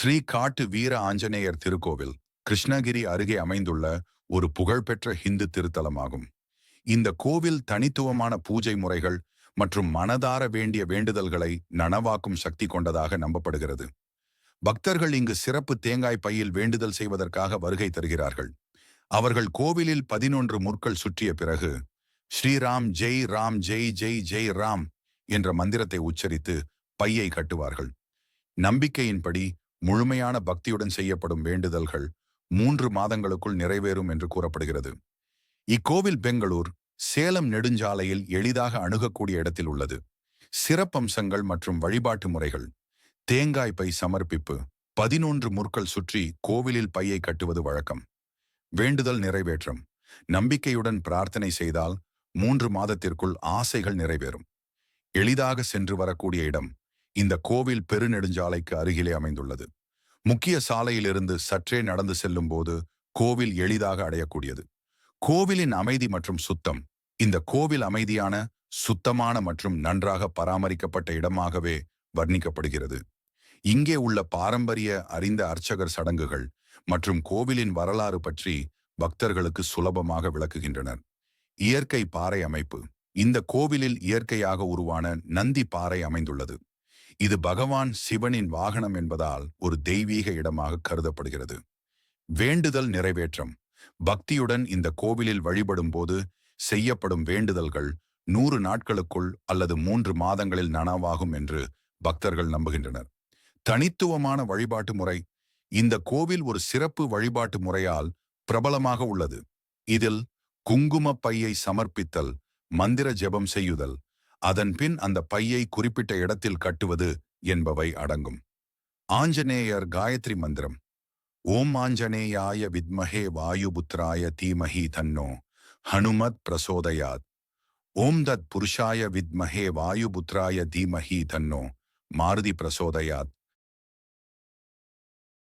ஸ்ரீ காட்டு வீர ஆஞ்சநேயர் திருக்கோவில் கிருஷ்ணகிரி அருகே அமைந்துள்ள ஒரு புகழ்பெற்ற ஹிந்து திருத்தலமாகும். இந்த கோவில் தனித்துவமான பூஜை முறைகள் மற்றும் மனதார வேண்டிய வேண்டுதல்களை நனவாக்கும் சக்தி கொண்டதாக நம்பப்படுகிறது. பக்தர்கள் இங்கு சிறப்பு தேங்காய் பையில் வேண்டுதல் செய்வதற்காக வருகை தருகிறார்கள். அவர்கள் கோவிலில் பதினொன்று முற்கள் சுற்றிய பிறகு ஸ்ரீராம் ஜெய் ராம் ஜெய் ஜெய் ஜெய் ராம் என்ற மந்திரத்தை உச்சரித்து பையை கட்டுவார்கள். நம்பிக்கையின்படி முழுமையான பக்தியுடன் செய்யப்படும் வேண்டுதல்கள் மூன்று மாதங்களுக்குள் நிறைவேறும் என்று கூறப்படுகிறது. இக்கோவில் பெங்களூர் சேலம் நெடுஞ்சாலையில் எளிதாக அணுகக்கூடிய இடத்தில் உள்ளது. சிறப்பம்சங்கள் மற்றும் வழிபாட்டு முறைகள் தேங்காய் பை சமர்ப்பிப்பு பதினொன்று முற்கள் சுற்றி கோவிலில் பையை கட்டுவது வழக்கம். வேண்டுதல் நிறைவேற்றம் நம்பிக்கையுடன் பிரார்த்தனை செய்தால் மூன்று மாதத்திற்குள் ஆசைகள் நிறைவேறும். எளிதாக சென்று வரக்கூடிய இடம் இந்த கோவில் பெருநெடுஞ்சாலைக்கு அருகிலே அமைந்துள்ளது. முக்கிய சாலையிலிருந்து சற்றே நடந்து செல்லும் போது கோவில் எளிதாக அடையக்கூடியது. கோவிலின் அமைதி மற்றும் சுத்தம். இந்த கோவில் அமைதியான சுத்தமான மற்றும் நன்றாக பராமரிக்கப்பட்ட இடமாகவே வர்ணிக்கப்படுகிறது. இங்கே உள்ள பாரம்பரிய அறிந்த அர்ச்சகர் சடங்குகள் மற்றும் கோவிலின் வரலாறு பற்றி பக்தர்களுக்கு சுலபமாக விளக்குகின்றனர். இயற்கை பாறை அமைப்பு. இந்த கோவிலில் இயற்கையாக உருவான நந்தி பாறை அமைந்துள்ளது. இது பகவான் சிவனின் வாகனம் என்பதால் ஒரு தெய்வீக இடமாக கருதப்படுகிறது. வேண்டுதல் நிறைவேற்றம். பக்தியுடன் இந்த கோவிலில் வழிபடும் போது செய்யப்படும் வேண்டுதல்கள் நூறு நாட்களுக்குள் அல்லது மூன்று மாதங்களில் நனவாகும் என்று பக்தர்கள் நம்புகின்றனர். தனித்துவமான வழிபாட்டு முறை. இந்த கோவில் ஒரு சிறப்பு வழிபாட்டு முறையால் பிரபலமாக உள்ளது. இதில் குங்கும பையை சமர்ப்பித்தல் மந்திர ஜெபம் செய்யுதல் அதன்பின் அந்த பையை குறிப்பிட்ட இடத்தில் கட்டுவது என்பவை அடங்கும். ஆஞ்சநேயர் காயத்ரி மந்திரம். ஓம் ஆஞ்சநேயாய வித்மஹே வாயுபுத்ராய தீமஹி தன்னோ ஹனுமத் பிரசோதயாத். ஓம் தத் புருஷாய வித்மஹே வாயுபுத்ராய தீமஹி தன்னோ மாருதி பிரசோதயாத்.